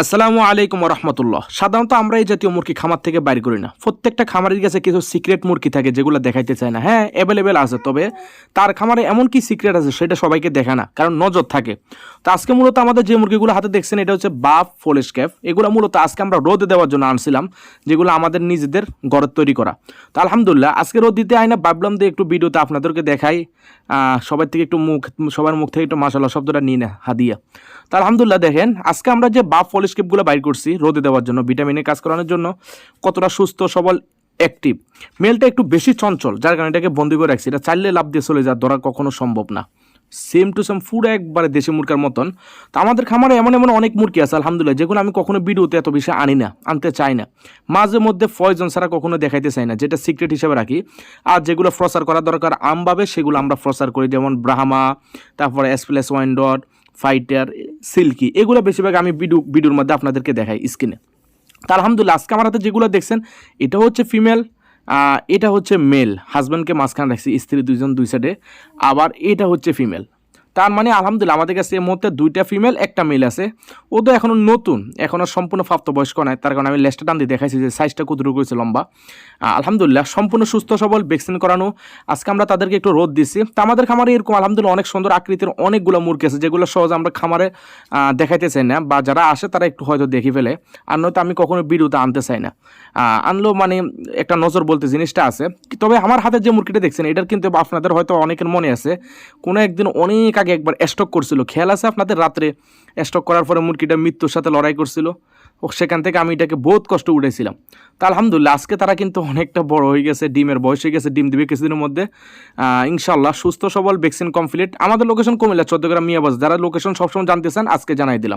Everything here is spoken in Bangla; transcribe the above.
আসসালামু আলাইকুম রহমতুল্লাহ সাধারণত আমরা এই জাতীয় মুরগি খামার থেকে বাইর করি না। প্রত্যেকটা খামারের কাছে কিছু সিক্রেট মুরগি থাকে যেগুলো দেখাইতে চায় না। হ্যাঁ অ্যাভেলেবেল আছে, তবে তার খামারে এমন কি সিক্রেট আছে সেটা সবাইকে দেখা না, কারণ নজর থাকে। তো আজকে মূলত আমাদের যে মুরগিগুলো হাতে দেখছেন, এটা হচ্ছে বাফ ফোলেস ক্যাফ। এগুলো মূলত আজকে আমরা রোদে দেওয়ার জন্য আনছিলাম, যেগুলো আমাদের নিজেদের ঘরের তৈরি করা। তো আলহামদুলিল্লাহ, আজকে রোদ দিতে আয় না, ভাবলাম দিয়ে একটু ভিডিওতে আপনাদেরকে দেখাই। সবার থেকে একটু মুখ, সবার মুখ থেকে একটু মাসাল্লাহ শব্দটা নিয়ে না, হাদিয়া। তো আলহামদুলিল্লাহ, দেখেন, আজকে আমরা যে বাফ ফলিস্কেপগুলো বাইর করছি, রোদে দেওয়ার জন্য, ভিটামিনে কাজ করানোর জন্য। কতটা সুস্থ, সবল অ্যাক্টিভ মেলটা একটু বেশি চঞ্চল, যার কারণে এটাকে বন্দি করে রাখছি। এটা চাইলে লাভ দিয়ে চলে যায় ধরা কখনো সম্ভব না। সেম টু সেম পুরো একবারে দেশি মুরগার মতন। তো আমাদের খামারে এমন এমন অনেক মুরগি আছে, আলহামদুলিল্লাহ, যেগুলো আমি কখনো ভিডিওতে এত বেশি আনি না, আনতে চাই না। মাঝে মধ্যে ফয়জন ছাড়া কখনো দেখাইতে চাই না, যেটা সিক্রেট হিসেবে রাখি। আর যেগুলো ফ্রসার করা দরকার আমভাবে সেগুলো আমরা ফ্রসার করি। যেমন ব্রাহ্মা, তারপরে এসপ্লেস ওয়াইন ডট ফাইটার সিল্কি, এগুলো বেশিরভাগ আমি ভিডিও, ভিডিওর মধ্যে আপনাদেরকে দেখাই স্ক্রিনে। তা আলহামদুলিল্লাহ, আজকে আমার হাতে যেগুলো দেখছেন, এটা হচ্ছে ফিমেল এটা হচ্ছে মেল। হাজব্যান্ডকে মাঝখানে রাখছি, স্ত্রী দুইজন দুই সাইডে আবার এটা হচ্ছে ফিমেল। তার মানে আলহামদুলিল্লাহ আমাদের কাছে এই মুহূর্তে দুইটা ফিমেল একটা মেল আছে। ও তো এখনও নতুন এখনও সম্পূর্ণ প্রাপ্তবয়স্ক নয়। তার কারণে আমি লেস্টটা টান দিয়ে দেখাইছি যে সাইজটা কতটুকু হয়েছে লম্বা। আলহামদুলিল্লাহ, সম্পূর্ণ সুস্থ, সবল ভ্যাকসিন করানো। আজকে আমরা তাদেরকে একটু রোদ দিচ্ছি। তা আমাদের খামারে এরকম আলহামদুলিল্লাহ অনেক সুন্দর আকৃতির অনেকগুলো মুরগি আছে, যেগুলো সহজ আমরা খামারে দেখাইতে চাই না। বা যারা আসে তারা একটু হয়তো দেখে ফেলে। আর নয়তো আমি কখনো ভিডিওতে আনতে চাই না। আনলেও মানে একটা নজর বলতে জিনিসটা আছে। তবে আমার হাতে যে মুরগিটা দেখছেন, এটার কিন্তু আপনাদের হয়তো অনেকের মনে আছে। কোনো একদিন অনেক আগে একবার স্টক করছিল। খেয়াল আছে আপনাদের? রাত্রে স্টক করার পরে মুরগিটা মৃত্যুর সাথে লড়াই করছিল। ও সেখান থেকে আমি এটাকে বহুত কষ্ট উঠেছিলাম তা আলহামদুলিল্লাহ, আজকে তারা কিন্তু অনেকটা বড় হয়ে গেছে, ডিমের বয়স হয়ে গেছে, ডিম দিবে কিছুদিনের মধ্যে। ইনশাল্লাহ সুস্থ, সবল ভ্যাকসিন কমপ্লিট আমাদের লোকেশন কুমিল্লা, চোদ্দগ্রাম মিয়াবাজ যারা লোকেশন সবসময় জানতে চান, আজকে জানাই দিলাম।